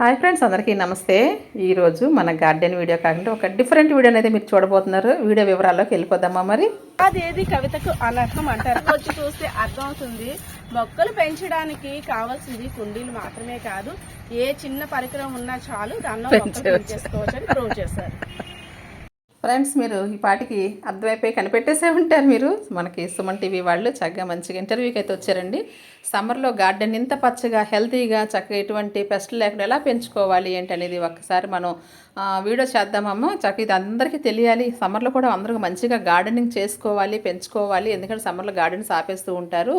Hi friends అందరికీ నమస్తే. ఈరోజు మన గార్డెన్ వీడియో కాకుండా ఒక డిఫరెంట్ వీడియో అనేది మీరు చూడబోతున్నారు. వీడియో వివరాల్లోకి వెళ్ళిపోదామా మరి? అదేది కవితకు అనర్థం అంటారు. వచ్చి చూస్తే అర్థం అవుతుంది. మొక్కలు పెంచడానికి కావాల్సింది కుండీలు మాత్రమే కాదు. ఏ చిన్న పరికరం ఉన్నా చాలు దానిలో మొక్కలు పెంచేసుకోవచ్చు అని ప్రూవ్ చేశారు ఫ్రెండ్స్ మీరు ఈ పాటికి అర్థమైపోయి కనిపెట్టేసే ఉంటారు మీరు. మనకి సుమన్ టీవీ వాళ్ళు చక్కగా మంచిగా ఇంటర్వ్యూకి అయితే వచ్చారండి. సమ్మర్లో గార్డెన్ ఇంత పచ్చగా హెల్తీగా చక్కగా ఎటువంటి పెస్ట్లు లేకుండా ఎలా పెంచుకోవాలి ఏంటి అనేది ఒక్కసారి మనం వీడియో చేద్దామమ్మా. చక్కగా ఇది అందరికీ తెలియాలి. సమ్మర్లో కూడా అందరూ మంచిగా గార్డెనింగ్ చేసుకోవాలి పెంచుకోవాలి. ఎందుకంటే సమ్మర్లో గార్డెన్స్ ఆపేస్తూ ఉంటారు.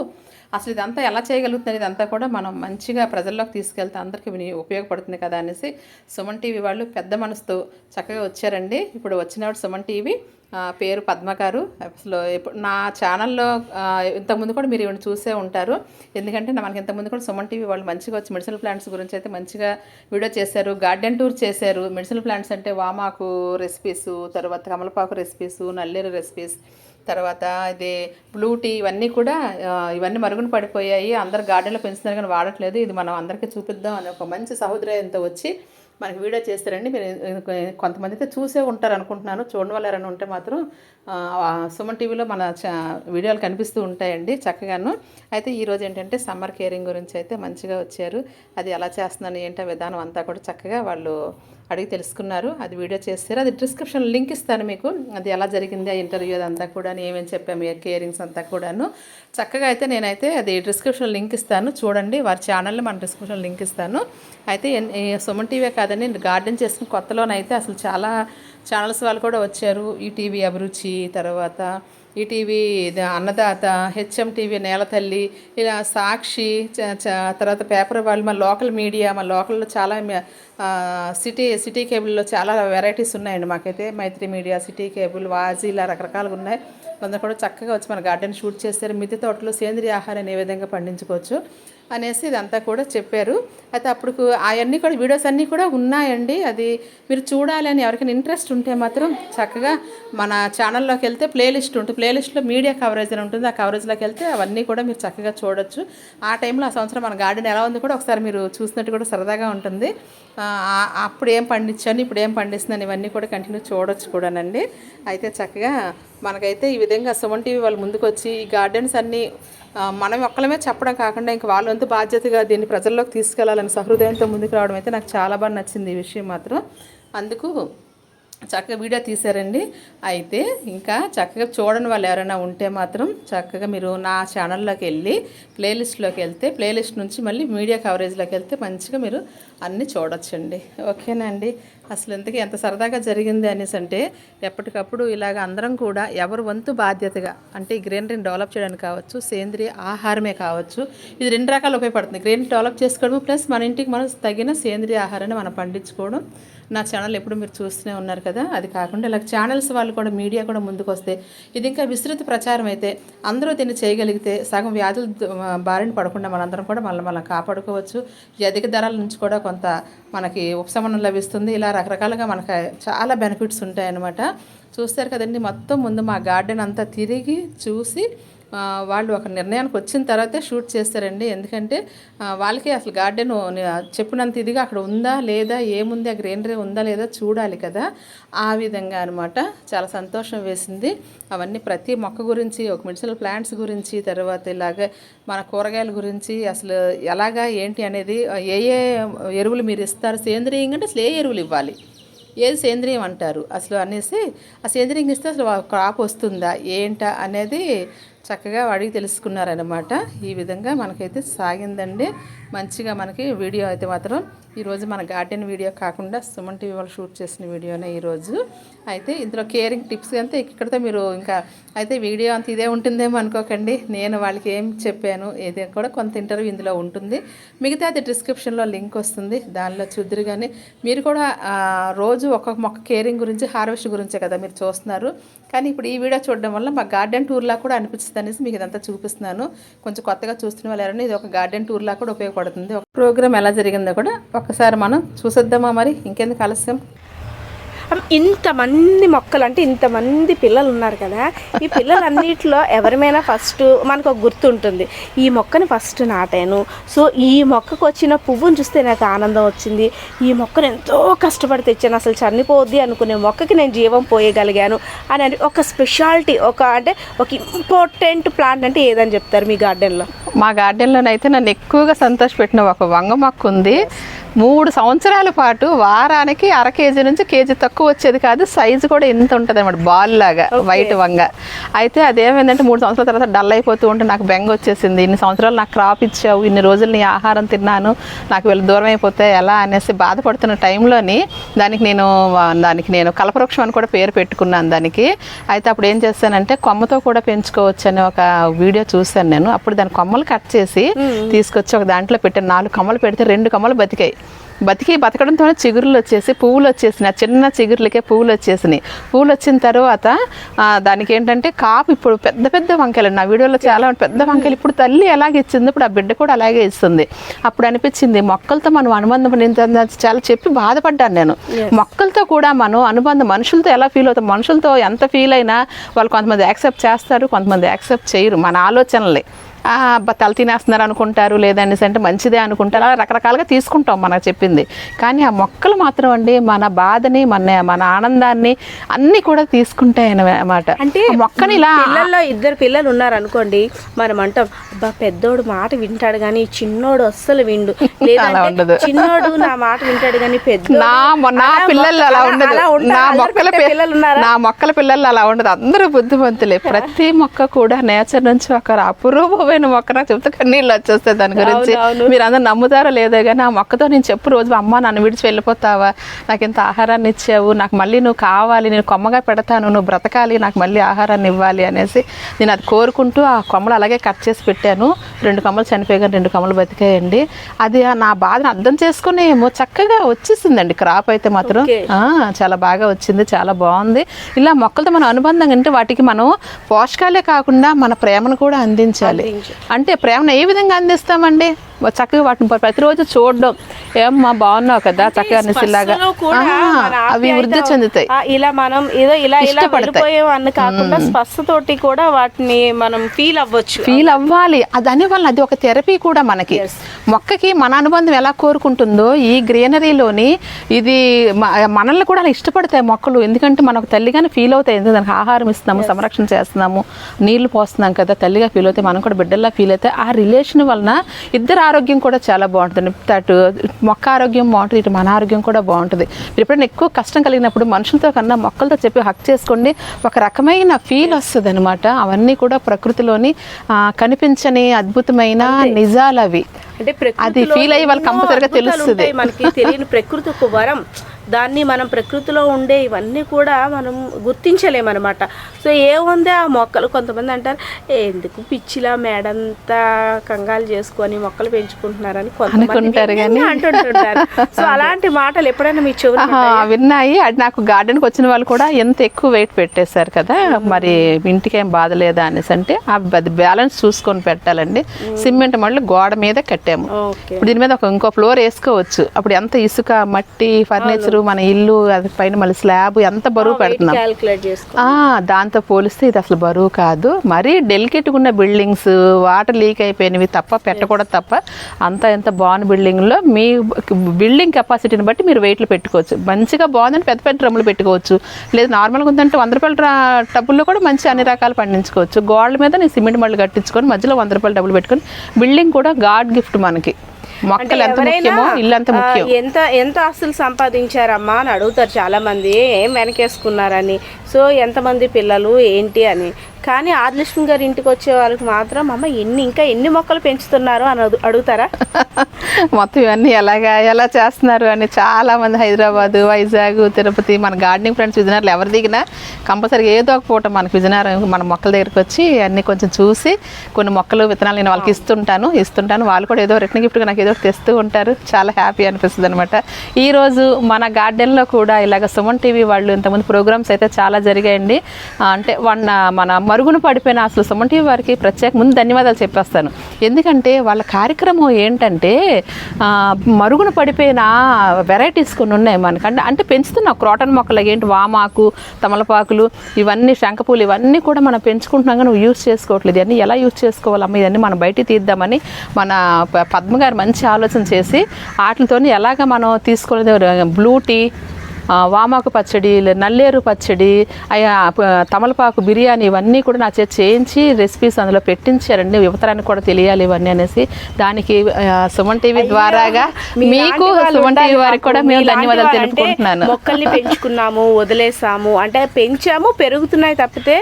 అసలు ఇదంతా ఎలా చేయగలుగుతుంది ఇదంతా కూడా మనం మంచిగా ప్రజల్లోకి తీసుకెళ్తే అందరికీ విని ఉపయోగపడుతుంది కదా అనేసి సుమన్ టీవీ వాళ్ళు పెద్ద మనసుతో చక్కగా వచ్చారండి. ఇప్పుడు వచ్చినప్పుడు సుమన్ టీవీ. పేరు పద్మ గారు. అసలు ఇప్పుడు నా ఛానల్లో ఇంతకుముందు కూడా మీరు ఇవన్నీ చూసే ఉంటారు. ఎందుకంటే మనకి ఇంతకుముందు కూడా సుమన్ టీవీ వాళ్ళు మంచిగా వచ్చి మెడిసినల్ ప్లాంట్స్ గురించి అయితే మంచిగా వీడియో చేశారు. గార్డెన్ టూర్ చేశారు. మెడిసినల్ ప్లాంట్స్ అంటే వామాకు రెసిపీస్ తర్వాత కమలపాకు రెసిపీస్ నల్లేరు రెసిపీస్ తర్వాత ఇది బ్లూ టీ ఇవన్నీ కూడా ఇవన్నీ మరుగున పడిపోయాయి. అందరు గార్డెన్లో పెంచుతున్నారు కానీ వాడట్లేదు. ఇది మనం అందరికీ చూపిద్దాం అని ఒక మంచి సహోదరంతో వచ్చి మనకి వీడియో చేస్తారండి. మీరు కొంతమంది అయితే చూసే ఉంటారు అనుకుంటున్నాను. చూడని వాళ్ళు ఎవరైనా ఉంటే మాత్రం సుమన్ టీవీలో మన చా వీడియోలు కనిపిస్తూ ఉంటాయండి చక్కగాను. అయితే ఈరోజు ఏంటంటే సమ్మర్ కేరింగ్ గురించి అయితే మంచిగా వచ్చారు. అది ఎలా చేస్తున్నాను ఏంటో విధానం అంతా కూడా చక్కగా వాళ్ళు అడిగి తెలుసుకున్నారు. అది వీడియో చేస్తారు. అది డిస్క్రిప్షన్ లింక్ ఇస్తాను మీకు. అది ఎలా జరిగింది ఆ ఇంటర్వ్యూ అదంతా కూడా ఏమేమి చెప్పాము ఏ కేరింగ్స్ అంతా కూడాను. చక్కగా అయితే నేనైతే అది డిస్క్రిప్షన్ లింక్ ఇస్తాను. చూడండి వారి ఛానల్లో మన డిస్క్రిప్షన్ లింక్ ఇస్తాను. అయితే సుమన్ టీవీ కాదని గార్డెన్ చేసిన కొత్తలోనైతే అసలు చాలా ఛానల్స్ వాళ్ళు కూడా వచ్చారు. ఈటీవీ అభిరుచి తర్వాత ఈటీవీ ఇది అన్నదాత హెచ్ఎం టీవీ నేలతల్లి ఇలా సాక్షి చ- తర్వాత పేపర్ వాళ్ళు మా లోకల్ మీడియా మా లోకల్లో చాలా సిటీ సిటీ కేబుల్లో చాలా వెరైటీస్ ఉన్నాయండి మాకైతే. మైత్రి మీడియా సిటీ కేబుల్ వాజీ ఇలా రకరకాలుగా ఉన్నాయి. అందరూ కూడా చక్కగా వచ్చి మన గార్డెన్ షూట్ చేస్తారు. మిద్దె తోటలో సేంద్రియ ఆహారాన్ని ఏ విధంగా పండించుకోవచ్చు? అనేసి ఇదంతా కూడా చెప్పారు. అయితే అప్పుడు అవన్నీ కూడా వీడియోస్ అన్నీ కూడా ఉన్నాయండి. అది మీరు చూడాలని ఎవరికైనా ఇంట్రెస్ట్ ఉంటే మాత్రం చక్కగా మన ఛానల్లోకి వెళ్తే ప్లేలిస్ట్ ఉంటుంది. ప్లేలిస్ట్లో మీడియా కవరేజ్ అని ఉంటుంది. ఆ కవరేజ్లోకి వెళ్తే అవన్నీ కూడా మీరు చక్కగా చూడొచ్చు. ఆ టైంలో ఆ సంవత్సరం మన గార్డెన్ ఎలా ఉంది కూడా ఒకసారి మీరు చూసినట్టు కూడా సరదాగా ఉంటుంది. అప్పుడు ఏం పండించాను ఇప్పుడు ఏం పండిస్తున్నాను ఇవన్నీ కూడా కంటిన్యూ చూడొచ్చు కూడానండి. అయితే చక్కగా మనకైతే ఈ విధంగా సుమన్ టీవీ వాళ్ళు ముందుకు వచ్చి ఈ గార్డెన్స్ అన్నీ మనం ఒక్కలమే చెప్పడం కాకుండా ఇంక వాళ్ళ వంతు బాధ్యతగా దీన్ని ప్రజల్లోకి తీసుకెళ్ళాలని సహృదయంతో ముందుకు రావడం అయితే నాకు చాలా బాగా నచ్చింది ఈ విషయం మాత్రం. అందుకు చక్కగా వీడియో తీశారండి. అయితే ఇంకా చక్కగా చూడని వాళ్ళు ఎవరైనా ఉంటే మాత్రం చక్కగా మీరు నా ఛానల్లోకి వెళ్ళి ప్లేలిస్ట్లోకి వెళ్తే ప్లేలిస్ట్ నుంచి మళ్ళీ మీడియా కవరేజ్లోకి వెళ్తే మంచిగా మీరు అన్నీ చూడొచ్చండి. ఓకేనా అండి అసలు ఇంతకీ ఎంత సరదాగా జరిగింది అనేసి అంటే ఎప్పటికప్పుడు ఇలాగ అందరం కూడా ఎవరు వంతు బాధ్యతగా అంటే గ్రీనరీని డెవలప్ చేయడానికి కావచ్చు సేంద్రియ ఆహారమే కావచ్చు ఇది రెండు రకాలు ఉపయోగపడుతుంది. గ్రీనరీ డెవలప్ చేసుకోవడం ప్లస్ మన ఇంటికి మనం తగిన సేంద్రియ ఆహారాన్ని మనం పండించుకోవడం నా ఛానల్ ఎప్పుడు మీరు చూస్తూనే ఉన్నారు కదా? అది కాకుండా ఇలా ఛానల్స్ వాళ్ళు కూడా మీడియా కూడా ముందుకు వస్తే ఇది ఇంకా విస్తృత ప్రచారం అయితే అందరూ దీన్ని చేయగలిగితే సగం వ్యాధులు బారిన పడకుండా మనందరం కూడా మళ్ళీ మనం కాపాడుకోవచ్చు. ఈ అధిక ధరల నుంచి కూడా కొంత మనకి ఉపశమనం లభిస్తుంది. ఇలా రకరకాలుగా మనకు చాలా బెనిఫిట్స్ ఉంటాయన్నమాట. చూస్తారు కదండి మొత్తం ముందు మా గార్డెన్ అంతా తిరిగి చూసి వాళ్ళు ఒక నిర్ణయానికి వచ్చిన తర్వాతే షూట్ చేస్తారండి. ఎందుకంటే వాళ్ళకి అసలు గార్డెన్ చెప్పినంత ఇదిగా అక్కడ ఉందా లేదా ఏముంది ఆ గ్రీనరీ ఉందా లేదా చూడాలి కదా. ఆ విధంగా అనమాట చాలా సంతోషం వేసింది. అవన్నీ ప్రతి మొక్క గురించి ఒక మెడిసినల్ ప్లాంట్స్ గురించి తర్వాత ఇలాగే మన కూరగాయల గురించి అసలు ఎలాగా ఏంటి అనేది ఏ ఏ ఎరువులు మీరు ఇస్తారు సేంద్రీయంగా అంటే అసలు ఏ ఎరువులు ఇవ్వాలి? ఏది సేంద్రియం అంటారు? అసలు అనేసి ఆ సేంద్రియం ఇస్తే అసలు క్రాప్ వస్తుందా ఏంటా అనేది చక్కగా అడిగి తెలుసుకున్నారనమాట ఈ విధంగా మనకైతే సాగిందండి. మంచిగా మనకి వీడియో అయితే మాత్రం ఈరోజు మన గార్డెన్ వీడియో కాకుండా సుమన్ టీవీ వాళ్ళు షూట్ చేసిన వీడియోనే ఈరోజు అయితే ఇందులో కేరింగ్ టిప్స్ అంతా ఇక్కడితో మీరు ఇంకా అయితే వీడియో అంత ఇదే ఉంటుందేమో అనుకోకండి. నేను వాళ్ళకి ఏం చెప్పాను ఏదో కూడా కొంత ఇంటర్వ్యూ ఇందులో ఉంటుంది. మిగతా అది డిస్క్రిప్షన్లో లింక్ వస్తుంది. దానిలో చూద్దరు కానీ మీరు కూడా రోజు ఒక్కొక్క మొక్క కేరింగ్ గురించి హార్వెస్ట్ గురించే కదా మీరు చూస్తున్నారు. కానీ ఇప్పుడు ఈ వీడియో చూడడం వల్ల మా గార్డెన్ టూర్లా కూడా అనిపిస్తుంది అనేసి మీకు ఇదంతా చూపిస్తున్నాను. కొంచెం కొత్తగా చూస్తున్న వాళ్ళు ఇది ఒక గార్డెన్ టూర్లా కూడా ఉపయోగపడుతుంది. ఉపయోగపడుతుంది. ప్రోగ్రామ్ ఎలా జరిగిందో కూడా ఒక్కసారి మనం చూసేద్దామా మరి? ఇంకెందుకు ఆలస్యం? ఇంతమంది మొక్కలు అంటే ఇంతమంది పిల్లలు ఉన్నారు కదా. ఈ పిల్లలన్నిటిలో ఎవరిమైనా ఫస్ట్ మనకు ఒక గుర్తు ఉంటుంది ఈ మొక్కని ఫస్ట్ నాటాను. సో ఈ మొక్కకు వచ్చిన పువ్వును చూస్తే నాకు ఆనందం వచ్చింది. ఈ మొక్కను ఎంతో కష్టపడి తెచ్చాను. అసలు చనిపోద్ది అనుకునే మొక్కకి నేను జీవం పోయగలిగాను అని అని ఒక స్పెషాలిటీ ఒక అంటే ఒక ఇంపార్టెంట్ ప్లాంట్ అంటే ఏదని చెప్తారు మీ గార్డెన్లో? మా గార్డెన్లోనైతే నన్ను ఎక్కువగా సంతోషపెట్టిన ఒక వంగ మొక్క ఉంది. మూడు సంవత్సరాల పాటు వారానికి అర కేజీ నుంచి కేజీ తక్కువ వచ్చేది కాదు సైజు కూడా ఇంత ఉంటుంది అనమాట బాల్ లాగా వైట్ వంగ. అయితే అదేమైందంటే మూడు సంవత్సరాల తర్వాత డల్ అయిపోతూ ఉంటే నాకు బెంగ వచ్చేసింది. ఇన్ని సంవత్సరాలు నాకు క్రాప్ ఇచ్చావు ఇన్ని రోజులు నీ ఆహారం తిన్నాను నాకు వీళ్ళు దూరం అయిపోతే ఎలా అనేసి బాధపడుతున్న టైంలోని దానికి నేను దానికి నేను కల్పవృక్షం అని కూడా పేరు పెట్టుకున్నాను దానికి. అయితే అప్పుడు ఏం చేశానంటే కొమ్మతో కూడా పెంచుకోవచ్చు అని ఒక వీడియో చూశాను నేను. అప్పుడు దాని కొమ్మలు కట్ చేసి తీసుకొచ్చి ఒక దాంట్లో పెట్టాను. నాలుగు కొమ్మలు పెడితే రెండు కొమ్మలు బతికాయి. బతికి బతకడంతో చిగురులు వచ్చేసి పువ్వులు వచ్చేసినాయి. ఆ చిన్న చిగురులకే పువ్వులు వచ్చేసినాయి. పువ్వులు వచ్చిన తర్వాత దానికి ఏంటంటే కాపు ఇప్పుడు పెద్ద పెద్ద వంకాయలు నా వీడియోలో చాలా పెద్ద వంకాయలు ఇప్పుడు తల్లి ఎలాగే ఇచ్చింది. ఇప్పుడు ఆ బిడ్డ కూడా అలాగే ఇస్తుంది. అప్పుడు అనిపించింది మొక్కలతో మనం అనుబంధం చాలా చెప్పి బాధపడ్డాను నేను. మొక్కలతో కూడా మనం అనుబంధం మనుషులతో ఎలా ఫీల్ అవుతాం? మనుషులతో ఎంత ఫీల్ అయినా వాళ్ళు కొంతమంది యాక్సెప్ట్ చేస్తారు కొంతమంది యాక్సెప్ట్ చేయరు. మన ఆలోచనలే. తల తినేస్తున్నారు అనుకుంటారు లేదనేసి అంటే మంచిదే అనుకుంటారు అలా రకరకాలుగా తీసుకుంటాం మనకు చెప్పింది. కానీ ఆ మొక్కలు మాత్రం అండి మన బాధని మన మన ఆనందాన్ని అన్నీ కూడా తీసుకుంటాయి అన్నమాట. అంటే మొక్కని ఇలా పిల్లల్లో ఇద్దరు పిల్లలు ఉన్నారు అనుకోండి మనం అంటాం అబ్బా పెద్దోడు మాట వింటాడు కానీ చిన్నోడు అస్సలు విండు. ఉండదు. చిన్నోడు నా మాట వింటాడు కానీ పెద్ద నా పిల్లలు అలా ఉండదు. నా మొక్కల పిల్లలు ఉన్నారా? నా మొక్కల పిల్లలు అలా ఉండదు. అందరూ బుద్ధిమంతులే. ప్రతి మొక్క కూడా నేచర్ నుంచి ఒక అపురూపమైన మొక్క నాకు చెప్తే కన్నీళ్ళు వచ్చేస్తాయి దాని గురించి. మీరు అందరు నమ్ముతారో లేదో కానీ ఆ మొక్కతో నేను చెప్పు రోజు అమ్మ నన్ను విడిచి వెళ్ళిపోతావా? నాకు ఇంత ఆహారాన్ని ఇచ్చావు. నాకు మళ్ళీ నువ్వు కావాలి. నేను కొమ్మగా పెడతాను. నువ్వు బ్రతకాలి. నాకు మళ్ళీ ఆహారాన్ని ఇవ్వాలి అనేసి నేను అది కోరుకుంటూ ఆ కొమ్మలు అలాగే కట్ చేసి పెట్టాను. రెండు కొమ్మలు చనిపోయాయి రెండు కొమ్మలు బతికాయండి. అది నా బాధను అర్థం చేసుకుని ఏమో చక్కగా వచ్చేసిందండి. క్రాప్ అయితే మాత్రం చాలా బాగా వచ్చింది. చాలా బాగుంది. ఇలా మొక్కలతో మన అనుబంధం అంటే వాటికి మనం పోషకాలే కాకుండా మన ప్రేమను కూడా అందించాలి. అందించు. అంటే ప్రేమను ఏ విధంగా అందిస్తామండి? చక్కగా వాటిని ప్ర- ప్రతిరోజు చూడడం. ఏమ్మా బాగున్నావు కదా చక్కగా నిసిలాగా అవి వృద్ధి చెందుతాయి. ఇలా మనం ఏదో ఇలా ఇలా అన్న కాకుండా స్పర్శతోటి కూడా వాటిని మనం ఫీల్ అవ్వచ్చు. ఫీల్ అవ్వాలి. అది వల్ల అది ఒక థెరపీ కూడా మనకి. మొక్కకి మన అనుబంధం ఎలా కోరుకుంటుందో ఈ గ్రీనరీలోని ఇది మనల్ని కూడా అలా ఇష్టపడతాయి మొక్కలు. ఎందుకంటే మనం ఒక తల్లిగానే ఫీల్ అవుతాయి. ఎందుకంటే దానికి ఆహారం ఇస్తున్నాము సంరక్షణ చేస్తున్నాము నీళ్ళు పోస్తున్నాం కదా తల్లిగా ఫీల్ అవుతాయి. మనం కూడా బిడ్డల్లా ఫీల్ అవుతాయి. ఆ రిలేషన్ వలన ఇద్దరు ఆరోగ్యం కూడా చాలా బాగుంటుంది. అటు మొక్క ఆరోగ్యం బాగుంటుంది ఇటు మన ఆరోగ్యం కూడా బాగుంటుంది. మీరు ఎప్పుడైనా ఎక్కువ కష్టం కలిగినప్పుడు మనుషులతో కన్నా మొక్కలతో చెప్పి హక్ చేసుకోండి. ఒక రకమైన ఫీల్ వస్తుంది అనమాట అవన్నీ కూడా ప్రకృతిలోని కనిపించని అద్భుతమైన నిజాలు అవి అంటే అది feel అయ్యి వాళ్ళకి ఎన్నో కంపల్సరిగా తెలుస్తుంది. మనకి. తెలియని ప్రకృతి ఒక వరం. దాన్ని మనం ప్రకృతిలో ఉండే ఇవన్నీ కూడా మనం గుర్తించలేమన్నమాట. సో ఏముంది ఆ మొక్కలు? కొంతమంది అంటారు "ఏ, ఎందుకు పిచ్చిలా మేడంతా కంగాలు చేసుకొని మొక్కలు పెంచుకుంటున్నారని కొంతమంది అంటుంటుంటారు. సో అలాంటి మాటలు ఎప్పుడైనా మీ చెవులు విన్నాయి. అది నాకు గార్డెన్కి వచ్చిన వాళ్ళు కూడా ఎంత ఎక్కువ వెయిట్ పెట్టేశారు కదా మరి ఇంటికి ఏం బాధ లేదా అనేసి అంటే ఆ- అది బ్యాలెన్స్ చూసుకొని పెట్టాలండి. సిమెంట్ మళ్ళీ గోడ మీద కట్టాము. ఇప్పుడు దీని మీద ఒక ఇంకో ఫ్లోర్ వేసుకోవచ్చు. అప్పుడు ఎంత ఇసుక మట్టి ఫర్నిచర్ మన ఇల్లు అది పైన మళ్ళీ స్లాబ్ ఎంత బరువు పెడుతున్నాం దాంతో పోలిస్తే ఇది అసలు బరువు కాదు. మరీ డెలికేట్గా ఉన్న బిల్డింగ్స్ వాటర్ లీక్ అయిపోయినవి తప్ప పెట్టకూడదు తప్ప అంత ఎంత బాగున్న బిల్డింగ్లో మీ బిల్డింగ్ కెపాసిటీని బట్టి మీరు వెయిట్లు పెట్టుకోవచ్చు. మంచిగా బాగుందంటే పెద్ద పెద్ద డ్రమ్ములు పెట్టుకోవచ్చు. లేదు నార్మల్గా ఉందంటే వంద రూపాయల టబ్బుల్లో కూడా మంచి అన్ని రకాలు పండించుకోవచ్చు. గోడల మీద నేను సిమెంట్ మళ్ళీ కట్టించుకొని మధ్యలో వంద రూపాయల డబ్బులు పెట్టుకొని బిల్డింగ్ కూడా గాడ్ గిఫ్ట్ మనకి. మొక్కలు ఎంత ముఖ్యమో ఇల్లు అంత ముఖ్యం. ఎంత ఎంత ఆస్తులు సంపాదించారమ్మా అని అడుగుతారు చాలా మంది ఏం వెనకేసుకున్నారని. సో ఎంతమంది పిల్లలు ఏంటి అని. కానీ ఆదిలక్ష్మి గారి ఇంటికి వచ్చే వాళ్ళకి మాత్రం అమ్మ ఎన్ని ఇంకా ఎన్ని మొక్కలు పెంచుతున్నారు? అని అడుగుతారా? మొత్తం ఇవన్నీ ఎలాగా ఎలా చేస్తున్నారు అని చాలా మంది హైదరాబాద్ వైజాగ్ తిరుపతి మన గార్డెనింగ్ ఫ్రెండ్స్ విజయనగరం ఎవరు దిగినా కంపల్సరీగా ఏదో ఒక పూట మనకి విజయనగరం మన మొక్కల దగ్గరికి వచ్చి అన్ని కొంచెం చూసి కొన్ని మొక్కలు విత్తనాలు నేను వాళ్ళకి ఇస్తుంటాను ఇస్తుంటాను. వాళ్ళు కూడా ఏదో రిటర్న్ గిఫ్ట్గా నాకు ఏదో తెస్తూ ఉంటారు. చాలా హ్యాపీ అనిపిస్తుంది అనమాట ఈరోజు మన గార్డెన్లో కూడా ఇలాగ సుమన్ టీవీ వాళ్ళు ఇంతకుముందు ప్రోగ్రామ్స్ అయితే చాలా జరిగాయండి. అంటే వన్ మన అమ్మ మరుగున పడిపోయిన అసలు సుమన్ టీవీ వారికి ప్రత్యేక ముందు ధన్యవాదాలు చెప్పేస్తాను. ఎందుకంటే వాళ్ళ కార్యక్రమం ఏంటంటే మరుగున పడిపోయిన వెరైటీస్ కొన్ని ఉన్నాయి మనకంటే అంటే పెంచుతున్నాం. క్రోటన్ మొక్కలు ఏంటి? వామాకు తమలపాకులు ఇవన్నీ శంఖపూలు ఇవన్నీ కూడా మనం పెంచుకుంటున్నాం కానీ నువ్వు చేసుకోవట్లేదు. ఇవన్నీ ఎలా యూజ్ చేసుకోవాలమ్మా ఇవన్నీ మనం బయటికి తీద్దామని మన ప- మంచి ఆలోచన చేసి వాటితోని ఎలాగ మనం తీసుకునేది బ్లూ టీ వామాకు పచ్చడి నల్లేరు పచ్చడి అయ్యా తమలపాకు బిర్యానీ ఇవన్నీ కూడా నా చేతి చేయించి రెసిపీస్ అందులో పెట్టించారండి యువతరానికి కూడా తెలియాలి ఇవన్నీ అనేసి దానికి సుమన్ టీవీ ద్వారాగా మీకు సుమన్ టీవీ వారికి కూడా. మేము ధన్యవాదాలు తెలుపుకుంటున్నాను మొక్కల్ని పెంచుకున్నాము వదిలేసాము అంటే పెంచాము పెరుగుతున్నాయి తప్పితే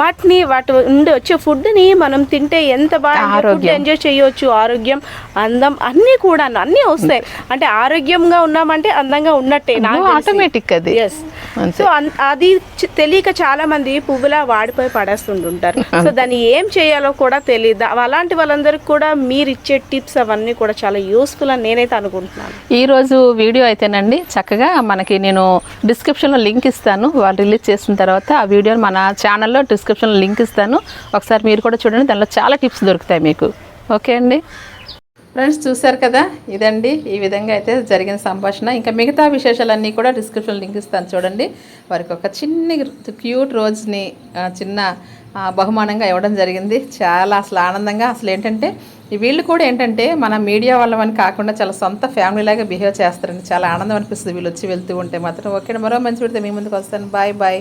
వాటిని వాటి నుండి వచ్చే ఫుడ్ని మనం తింటే ఎంత బాగా ఫుడ్ ఆరోగ్యం. ఎంజాయ్ చేయొచ్చు ఆరోగ్యం అందం అన్ని కూడా అన్ని వస్తాయి అంటే ఆరోగ్యంగా ఉన్నామంటే అందంగా ఉన్నట్టే నాకు. ఆటోమేటిక్ అది. సో అది తెలియక చాలా మంది పువ్వులా వాడిపోయి పడేస్తుంటుంటారు. సో దాన్ని ఏం చేయాలో కూడా తెలియదు అలాంటి వాళ్ళందరికీ కూడా మీరు ఇచ్చే టిప్స్ అవన్నీ కూడా చాలా యూస్ఫుల్ అని నేనైతే అనుకుంటున్నాను. ఈ రోజు వీడియో అయితేనండి చక్కగా మనకి నేను డిస్క్రిప్షన్లో లింక్ ఇస్తాను. వాళ్ళు రిలీజ్ చేసిన తర్వాత ఆ వీడియోని మన ఛానల్లో డిస్క్రిప్షన్లో లింక్ ఇస్తాను. ఒకసారి మీరు కూడా చూడండి. దానిలో చాలా టిప్స్ దొరుకుతాయి మీకు. ఓకే అండి? ఫ్రెండ్స్ చూశారు కదా? ఇదండి. ఈ విధంగా అయితే జరిగిన సంభాషణ. ఇంకా మిగతా విశేషాలన్నీ కూడా డిస్క్రిప్షన్ లింక్ ఇస్తాను చూడండి. వారికి ఒక చిన్ని క్యూట్ రోజుని చిన్న బహుమానంగా ఇవ్వడం జరిగింది. చాలా అసలు ఆనందంగా అసలు ఏంటంటే వీళ్ళు కూడా ఏంటంటే మన మీడియా వాళ్ళమని కాకుండా చాలా సొంత ఫ్యామిలీ లాగా బిహేవ్ చేస్తారండి. చాలా ఆనందం అనిపిస్తుంది వీళ్ళు వచ్చి వెళ్తూ ఉంటే మాత్రం. ఓకే మరో మంచి పెడితే మీ ముందుకు వస్తాను. Bye bye